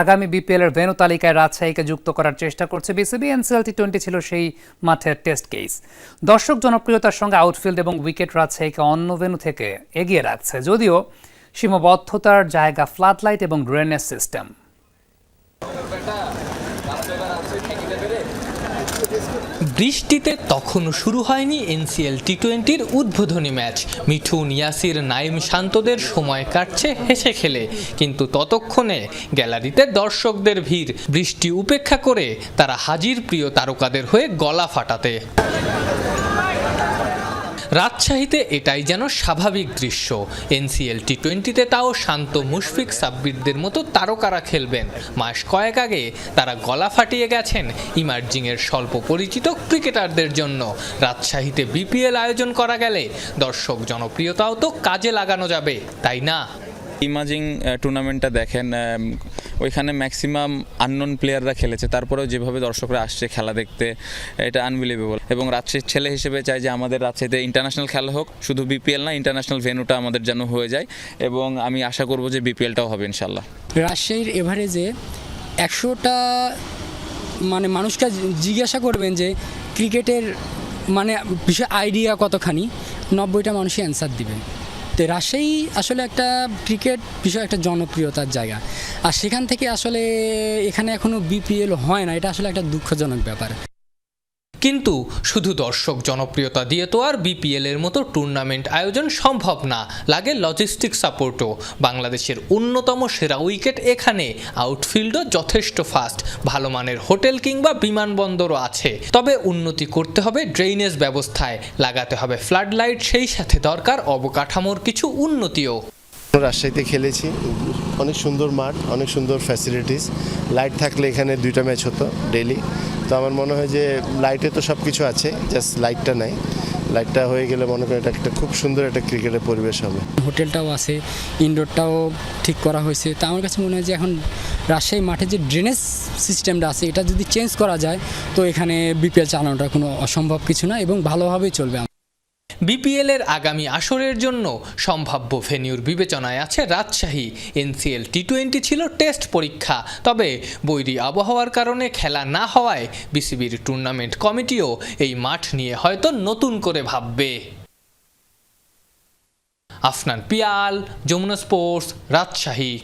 আগামী বিপিএল এর ভেনু তালিকায় রাজশাহীকে যুক্ত করার চেষ্টা করছে বিসিবি। এনসিএল টি টোয়েন্টি ছিল সেই মাঠের টেস্ট কেস দর্শক জনপ্রিয়তার সঙ্গে আউটফিল্ড এবং উইকেট রাজশাহীকে অন্য ভেনু থেকে এগিয়ে রাখছে। যদিও সীমাবদ্ধতার জায়গা ফ্লাড লাইট এবং ড্রেনেজ সিস্টেম বৃষ্টিতে তখনও শুরু হয়নি এনসিএল টি টোয়েন্টির উদ্বোধনী ম্যাচ। মিঠুন, ইয়াসির নাইম শান্তদের সময় কাটছে হেসে খেলে। কিন্তু ততক্ষণে গ্যালারিতে দর্শকদের ভিড়। বৃষ্টি উপেক্ষা করে তারা হাজির প্রিয় তারকাদের হয়ে গলা ফাটাতে। রাজশাহীতে এটাই যেন স্বাভাবিক দৃশ্য। এনসিএল টি টোয়েন্টিতে তাও শান্ত মুশফিক সাব্বিরদের মতো তারকারা খেলবেন। মাস কয়েক আগে তারা গলা ফাটিয়ে গেছেন ইমার্জিংয়ের স্বল্প পরিচিত ক্রিকেটারদের জন্য। রাজশাহীতে বিপিএল আয়োজন করা গেলে দর্শক জনপ্রিয়তাও তো কাজে লাগানো যাবে, তাই না? ইমাজিং টুর্নামেন্টটা দেখেন ওইখানে ম্যাক্সিমাম আননোন প্লেয়াররা খেলেছে। তারপরেও যেভাবে দর্শকরা আসছে খেলা দেখতে, এটা আনবিলিভেবল এবং রাজশাহীর ছেলে হিসেবে চাই যে আমাদের রাজশাহীতে ইন্টারন্যাশনাল খেলা হোক, শুধু বিপিএল না ইন্টারন্যাশনাল ভেন্যুটা আমাদের যেন হয়ে যায়। এবং আমি আশা করব যে বিপিএলটাও হবে ইনশাল্লাহ রাজশাহীর এভারেজে একশোটা মানে মানুষকে জিজ্ঞাসা করবেন যে ক্রিকেটের মানে বিষয় আইডিয়া কতখানি? নব্বইটা মানুষই অ্যান্সার দিবে। তো রাজশাহী আসলে একটা ক্রিকেট বিষয়, একটা জনপ্রিয়তার জায়গা। আর সেখান থেকে আসলে এখানে এখনও বিপিএল হয় না, এটা আসলে একটা দুঃখজনক ব্যাপার। কিন্তু শুধু দর্শক জনপ্রিয়তা দিয়ে তো আর বিপিএল এর মতো টুর্নামেন্ট আয়োজন সম্ভব না। লাগে লজিস্টিক সাপোর্টও বাংলাদেশের অন্যতম সেরা উইকেট এখানে। আউটফিল্ডও যথেষ্ট ফাস্ট ভালো মানের হোটেল কিংবা বিমানবন্দরও আছে। তবে উন্নতি করতে হবে ড্রেনেজ ব্যবস্থায়। লাগাতে হবে ফ্লাড লাইট সেই সাথে দরকার অবকাঠামোর কিছু উন্নতিও। রাজশাহীতে খেলেছি। অনেক সুন্দর মাঠ, অনেক সুন্দর ফ্যাসিলিটিস লাইট থাকলে এখানে দুইটা ম্যাচ হতো ডেইলি তো আমার মনে হয় যে লাইটে তো সব কিছু আছে জাস্ট লাইটটা নাই। লাইটটা হয়ে গেলে মনে করি এটা একটা খুব সুন্দর একটা ক্রিকেটের পরিবেশ হবে। হোটেলটাও আছে ইনডোরটাও ঠিক করা হয়েছে। তা আমার কাছে মনে হয় যে এখন রাজশাহী মাঠে যে ড্রেনেজ সিস্টেমটা আছে, এটা যদি চেঞ্জ করা যায়, তো এখানে বিপিএল চালানোটা কোনো অসম্ভব কিছু না এবং ভালোভাবেই চলবে। বিপিএল এর আগামী আসরের জন্য সম্ভাব্য ভেন্যুর বিবেচনায় আছে রাজশাহী। এনসিএল টি টোয়েন্টি ছিল টেস্ট পরীক্ষা। তবে বৈরী আবহাওয়ার কারণে খেলা না হওয়ায় বিসিবির টুর্নামেন্ট কমিটিও এই মাঠ নিয়ে হয়তো নতুন করে ভাববে। আফনান পিয়াল, যমুনা স্পোর্টস, রাজশাহী।